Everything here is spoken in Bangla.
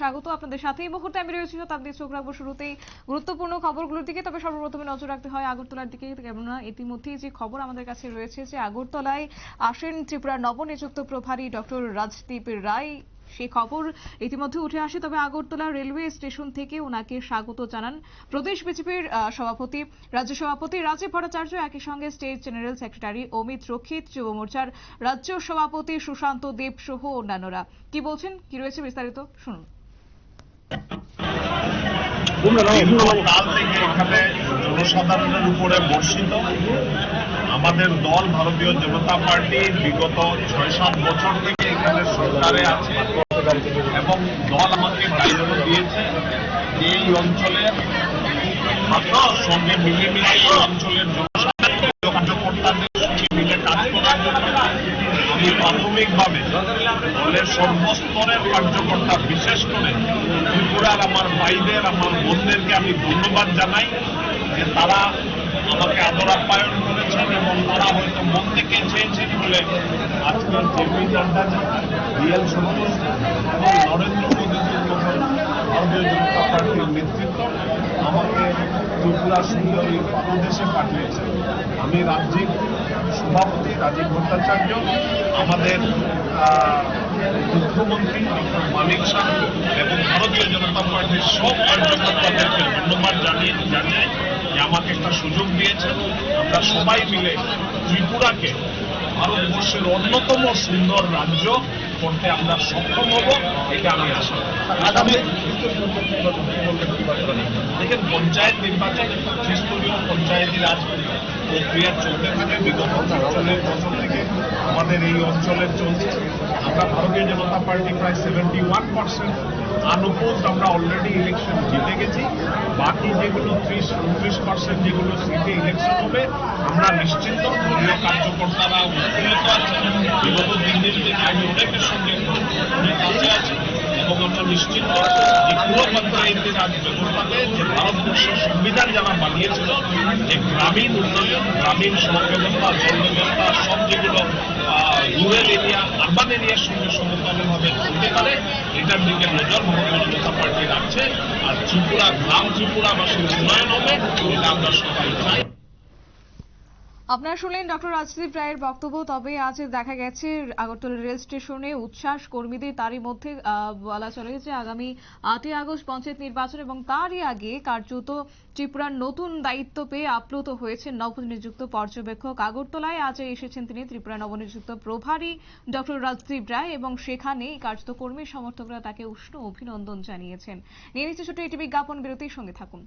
স্বাগত আপনাদের সাথে। এই মুহূর্তে আমি রয়েছি শতাব্দী চোখ রাখব শুরুতেই গুরুত্বপূর্ণ খবরগুলোর দিকে, তবে সর্বপ্রথমে নজর রাখতে হয় আগরতলার দিকে। কেননা ইতিমধ্যেই যে খবর আমাদের কাছে রয়েছে যে আগরতলায় আসেন ত্রিপুরার নবনিযুক্ত প্রভারী ডক্টর রাজদীপ রায়। সেই খবর ইতিমধ্যে উঠে আসে, তবে আগরতলা রেলওয়ে স্টেশন থেকে ওনাকে স্বাগত জানান প্রদেশ বিজেপির সভাপতি, রাজ্য সভাপতি রাজীব ভট্টাচার্য। একই সঙ্গে state general secretary Amit Rakshit, যুব মোর্চার রাজ্য সভাপতি সুশান্ত দেব সহ অন্যান্যরা। কি বলছেন? কি রয়েছে বিস্তারিত? শুনুন। কাল থেকে এখানে জনসাধারণের উপরে বর্ষিত। আমাদের দল ভারতীয় জনতা পার্টি বিগত ছয় সাত বছর থেকে এখানে সরকারে আছে এবং দল আমাকে দায়িত্ব দিয়েছে এই অঞ্চলের সঙ্গে মিলেমিশে এই অঞ্চলের জনসাধারণ কার্যকর্তাদের সঙ্গে মিলে কাজ করার জন্য আমি প্রাথমিকভাবে দলের সর্বস্তরের কার্যকর্তা, বিশেষ করে ত্রিপুরার আমার ভাইদের, আমার বোনদেরকে আমি ধন্যবাদ জানাই যে তারা আমাকে আদর আপ্যায়ন করেছেন এবং তারা হয়তো মন থেকে চেয়েছেন বলে আজকের জেপি নাড্ডা ডিএল সন্তোষ এবং নরেন্দ্র মোদীজির ভারতীয় জনতা পার্টির নেতৃত্ব আমাকে ত্রিপুরা সুন্দরী পাদদেশে পাঠিয়েছে, আমি রাজ্যিক সভাপতি রাজীব ভট্টাচার্য, আমাদের মুখ্যমন্ত্রী ডক্টর মানিক শাহ এবং ভারতীয় জনতা পার্টির সব কার্যকর্তাদেরকে ধন্যবাদ জানিয়ে জানিয়ে যে আমাকে একটা সুযোগ দিয়েছেন। আমরা সবাই মিলে ত্রিপুরাকে ভারতবর্ষের অন্যতম সুন্দর রাজ্য করতে আমরা সক্ষম হব, এটা আমি আশা। আগামী দেখেন, পঞ্চায়েত নির্বাচন ত্রিস্তরীয় পঞ্চায়েতি রাজ প্রক্রিয়া চলতে থাকে, বিগত চল্লিশ বছর থেকে আমাদের এই অঞ্চলে চলছে আমরা ভারতীয় জনতা পার্টি প্রায় সেভেন্টি ওয়ান পার্সেন্ট আনুপোজ আমরা অলরেডি ইলেকশন জিতে গেছি বাকি যেগুলো ত্রিশ, উনত্রিশ পার্সেন্ট যেগুলো সিটে ইলেকশন হবে, আমরা নিশ্চিন্ত দলীয় কার্যকর্তারা উৎফুল্লিত আছেন বিগত আমি অনেকের সঙ্গে অনেক কাছে আছি এবং আমরা নিশ্চিত যে পুরো পঞ্চায়েতি রাজ ব্যবস্থাতে যে ভারতবর্ষের সংবিধান যারা বানিয়েছিল, যে গ্রামীণ উন্নয়ন, গ্রামীণ সড়ক ব্যবস্থা জল ব্যবস্থা সব যেগুলো রুরাল এরিয়া আরবান এরিয়ার সঙ্গে সমতলভাবে চলতে পারে, এটার দিকে নজর ভারতীয় জনতা পার্টি রাখছে। আর ত্রিপুরা, গ্রাম ত্রিপুরাবাসীর উন্নয়ন হবে, এটা আমরা সবাই চাই। আপনারা শুনলেন ডক্টর রাজদীপ রায়ের বক্তব্য। তবে আজ দেখা গেছে আগরতলা রেল স্টেশনে উচ্ছ্বাস কর্মীদের তারই মধ্যে বলা চলে যে আগামী আটই আগস্ট পঞ্চায়েত নির্বাচন এবং তারই আগে কার্যত ত্রিপুরার নতুন দায়িত্ব পেয়ে আপ্লুত হয়েছেন নবনিযুক্ত পর্যবেক্ষক। আগরতলায় আজ এসেছেন তিনি ত্রিপুরা নবনিযুক্ত প্রভারী ডক্টর রাজদীপ রায় এবং সেখানে কার্যত কর্মী সমর্থকরা তাকে উষ্ণ অভিনন্দন জানিয়েছেন। নিয়ে নিচ্ছে ছোট একটি বিজ্ঞাপন, বিরতির সঙ্গে থাকুন।